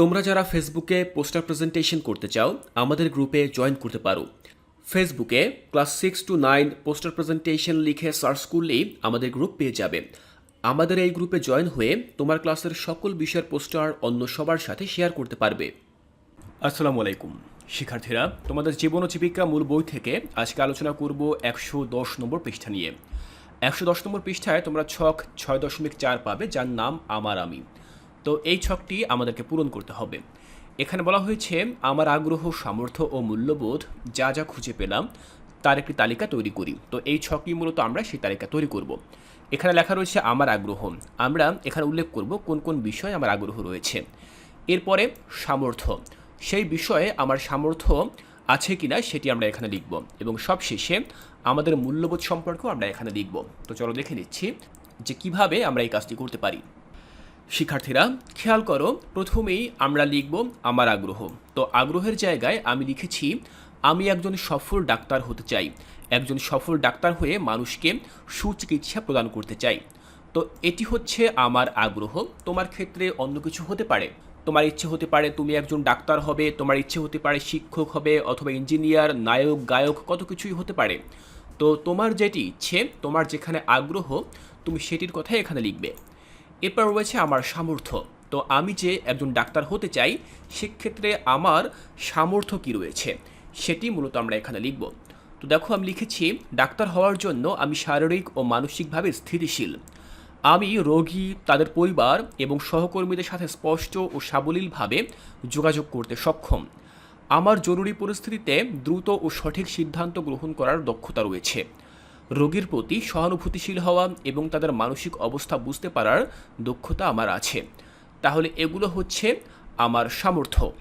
তোমরা যারা ফেসবুকে পোস্টার প্রেজেন্টেশন করতে চাও, আমাদের গ্রুপে জয়েন করতে পারো। ফেসবুকে class six to nine poster presentation লিখে সার্চ করলেই আমাদের গ্রুপ পেয়ে যাবে। আমাদের এই গ্রুপে জয়েন হয়ে তোমার ক্লাসের সকল বিষয়ের পোস্টার অন্য সবার সাথে শেয়ার করতে পারবে। আসসালামু আলাইকুম। শিক্ষার্থীরা, তোমাদের জীবন ও জীবিকা মূল বই থেকে আজকে আলোচনা করব একশো দশ নম্বর পৃষ্ঠা নিয়ে। একশো দশ নম্বর পৃষ্ঠায় তোমরা ছক ছয় দশমিক চার পাবে, যার নাম আমার আমি। তো এই ছকটি আমাদেরকে পূরণ করতে হবে। এখানে বলা হয়েছে, আমার আগ্রহ, সামর্থ্য ও মূল্যবোধ, যা যা খুঁজে পেলাম, তার একটি তালিকা তৈরি করি। তো এই ছকটি মূলত আমরা সেই তালিকা তৈরি করব। এখানে লেখা রয়েছে, আমার আগ্রহ। আমরা এখানে উল্লেখ করব, কোন কোন বিষয়ে আমার আগ্রহ রয়েছে। এরপরে, সামর্থ্য। সেই বিষয়ে আমার সামর্থ্য আছে কিনা সেটি আমরা এখানে লিখব এবং সবশেষে আমাদের মূল্যবোধ সম্পর্কেও আমরা এখানে লিখব। তো চলো দেখে নিচ্ছি যে কীভাবে আমরা এই কাজটি করতে পারি। শিক্ষার্থীরা, খেয়াল করো, প্রথমেই আমরা লিখব আমার আগ্রহ। তো আগ্রহের জায়গায় আমি লিখেছি, আমি একজন সফল ডাক্তার হতে চাই। একজন সফল ডাক্তার হয়ে মানুষকে সুচিকিৎসা প্রদান করতে চাই। তো এটি হচ্ছে আমার আগ্রহ। তোমার ক্ষেত্রে অন্য কিছু হতে পারে। তোমার ইচ্ছে হতে পারে তুমি একজন ডাক্তার হবে, তোমার ইচ্ছে হতে পারে শিক্ষক হবে অথবা ইঞ্জিনিয়ার, নায়ক, গায়ক, কত কিছুই হতে পারে। তো তোমার যেটি ইচ্ছে, তোমার যেখানে আগ্রহ, তুমি সেটির কথাই এখানে লিখবে। এরপর রয়েছে আমার সামর্থ্য। তো আমি যে একজন ডাক্তার হতে চাই, সেক্ষেত্রে আমার সামর্থ্য কী রয়েছে? সেটি মূলত আমরা এখানে লিখব। তো দেখো, আমি লিখেছি, ডাক্তার হওয়ার জন্য আমি শারীরিক ও মানসিকভাবে স্থিতিশীল। আমি রোগী, তাদের পরিবার এবং সহকর্মীদের সাথে স্পষ্ট ও সাবলীলভাবে যোগাযোগ করতে সক্ষম। আমার জরুরি পরিস্থিতিতে দ্রুত ও সঠিক সিদ্ধান্ত গ্রহণ করার দক্ষতা রয়েছে। রোগীর প্রতি সহানুভূতিশীল হওয়া এবং তাদের মানসিক অবস্থা বুঝতে পারার দক্ষতা আমার আছে। তাহলে এগুলো হচ্ছে আমার সামর্থ্য।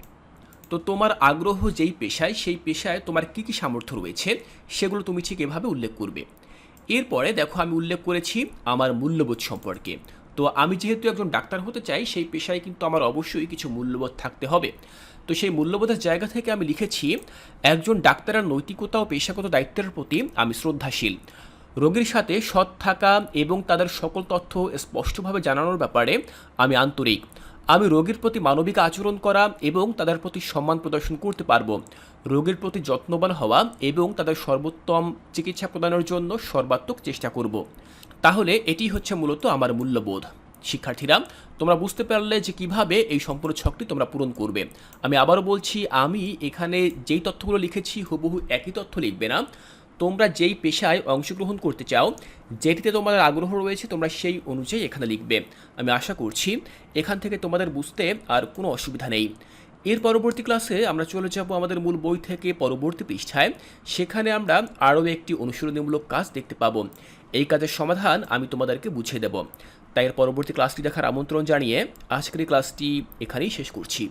তো তোমার আগ্রহ যেই পেশায়, সেই পেশায় তোমার কী কী সামর্থ্য রয়েছে, সেগুলো তুমি ঠিক এভাবে উল্লেখ করবে। এরপরে দেখো আমি উল্লেখ করেছি আমার মূল্যবোধ সম্পর্কে। তো আমি যেহেতু একজন ডাক্তার হতে চাই, সেই পেশায় কিন্তু আমার অবশ্যই কিছু মূল্যবোধ থাকতে হবে। তো সেই মূল্যবোধের জায়গা থেকে আমি লিখেছি, একজন ডাক্তারের নৈতিকতা ও পেশাগত দায়িত্বের প্রতি আমি শ্রদ্ধাশীল। রোগীর সাথে সৎ থাকা এবং তাদের সকল তথ্য স্পষ্টভাবে জানানোর ব্যাপারে আমি আন্তরিক। আমি রোগীর প্রতি মানবিক আচরণ করা এবং তাদের প্রতি সম্মান প্রদর্শন করতে পারব। রোগীর প্রতি যত্নবান হওয়া এবং তাদের সর্বোত্তম চিকিৎসা প্রদানের জন্য সর্বাত্মক চেষ্টা করব। তাহলে এটি হচ্ছে মূলত আমার মূল্যবোধ। শিক্ষার্থীরা, তোমরা বুঝতে পারলে যে কীভাবে এই সম্পূর্ণ ছকটি তোমরা পূরণ করবে। আমি আবারও বলছি, আমি এখানে যেই তথ্যগুলো লিখেছি হুবহু একই তথ্য লিখবে না। তোমরা যেই পেশায় অংশগ্রহণ করতে চাও, যেটিতে তোমাদের আগ্রহ রয়েছে, তোমরা সেই অনুযায়ী এখানে লিখবে। আমি আশা করছি, এখান থেকে তোমাদের বুঝতে আর কোনো অসুবিধা নেই। এর পরবর্তী ক্লাসে আমরা চলে যাব আমাদের মূল বই থেকে পরবর্তী পৃষ্ঠায়। সেখানে আমরা আরও একটি অনুশীলনীমূলক কাজ দেখতে পাবো। এই কাজের সমাধান আমি তোমাদেরকে বুঝিয়ে দেব। তাই এর পরবর্তী ক্লাসটি দেখার আমন্ত্রণ জানিয়ে আজকের ক্লাসটি এখানেই শেষ করছি।